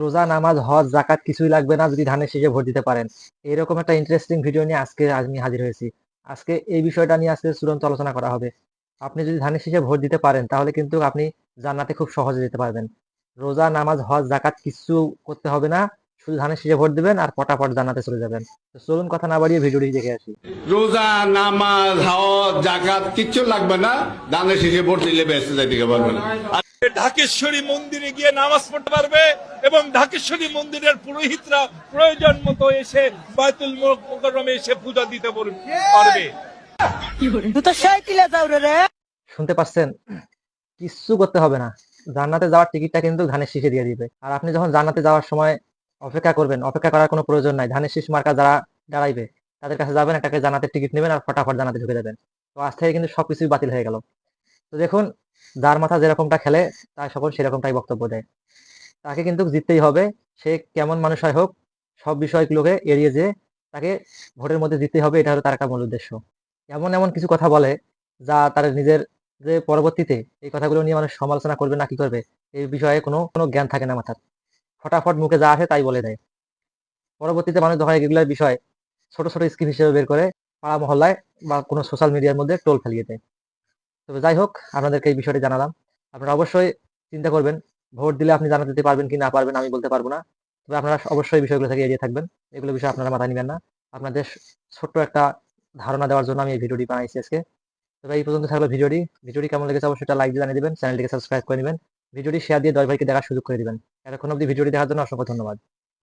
রোজা, নামাজ, হজ জাকাত কিছুই লাগবে না যদি ধানের শীষে ভোট দিতে পারেন। এরকম একটা ইন্টারেস্টিং ভিডিও নিয়ে আজকে আমি হাজির হয়েছি। আজকে এই বিষয়টা নিয়ে আজকে চূড়ান্ত আলোচনা করা হবে। আপনি যদি ধানের শীষে ভোট দিতে পারেন, তাহলে কিন্তু আপনি জান্নাতে খুব সহজে যেতে পারবেন। রোজা, নামাজ, হজ জাকাত কিছু করতে হবে না। শুধু ধানের শীষে ভোট দিবেন আর পটাপট জান্নাতে চলে যাবেন। তো চলুন কথা না বাড়িয়ে ভিডিওটি দেখে আসি। রোজা নামাজ হাওয়াত জাকাত কিচ্ছু লাগবে না। দানের শেষে ভোট দিলে বেঁচে যাইতে পারবে না। ঢাকেশ্বরী মন্দিরে গিয়ে নামাজ পড়তে পারবে এবং ঢাকেশ্বরী মন্দিরের পুরোহিতরা প্রয়োজন মতো এসে বায়তুল মোকরমে এসে পূজা দিতে পারবে। শুনতে পাচ্ছেন? কিচ্ছু করতে হবে না। জান্নাতে যাওয়ার টিকিটটা কিন্তু ধানের শীষে দিয়ে দিবে। আর আপনি যখন জান্নাতে যাওয়ার সময় অপেক্ষা করবেন, অপেক্ষা করার কোনো প্রয়োজন নাই। ধানের শীষ মার্কা যারা দাঁড়াইবে, তাদের কাছে যাবেন একটাকে জান্নাতের টিকিট নেবেন আর ফটাফট জানাতে ঢুকে যাবেন। তো আজ থেকে কিন্তু সবকিছুই বাতিল হয়ে গেল। তো দেখুন, যার মাথা যেরকমটা খেলে, তার সকল সেরকমটাই বক্তব্য দেয়। তাকে কিন্তু জিততেই হবে। সে কেমন মানুষ হয় হোক, সব বিষয়গুলোকে এড়িয়ে যে তাকে ভোটের মধ্যে জিততেই হবে, এটা হলো তার একটা মূল উদ্দেশ্য। এমন এমন কিছু কথা বলে, যা তার নিজের যে পরবর্তীতে এই কথাগুলো নিয়ে মানুষ সমালোচনা করবে না, কি করবে এই বিষয়ে কোনো কোনো জ্ঞান থাকে না মাথার। ফটাফট মুখে যা আসে তাই বলে দেয়। পরবর্তীতে মানুষ যায় এগুলোর বিষয়, ছোট ছোট স্কিম হিসেবে বের করে পাড়া মহল্লায় বা কোনো সোশ্যাল মিডিয়ার মধ্যে টোল ফেলিয়ে দেয়। তবে যাই হোক, আপনাদেরকে এই বিষয়টি জানালাম। আপনারা অবশ্যই চিন্তা করবেন, ভোট দিলে আপনি জানা দিতে পারবেন কি না পারবেন আমি বলতে পারব না। তবে আপনারা অবশ্যই বিষয়গুলো থেকে এড়িয়ে থাকবেন। এগুলো বিষয়ে আপনারা মাথায় নেবেন না। আপনাদের ছোট্ট একটা ধারণা দেওয়ার জন্য আমি এই ভিডিওটি বানাইছি আজকে। তবে এই পর্যন্ত থাকল ভিডিওটি। ভিডিওটি কেমন লেগেছে অবশ্যই লাইক জানিয়ে দেবেন। চ্যানেলটিকে সাবস্ক্রাইব করে নেবেন। ভিডিওটি শেয়ার দিয়ে দশ ভাইকে দেখার সুযোগ করে দিবেন। এতক্ষণ অব্দি ভিডিওটি দেখার জন্য অসংখ্য ধন্যবাদ।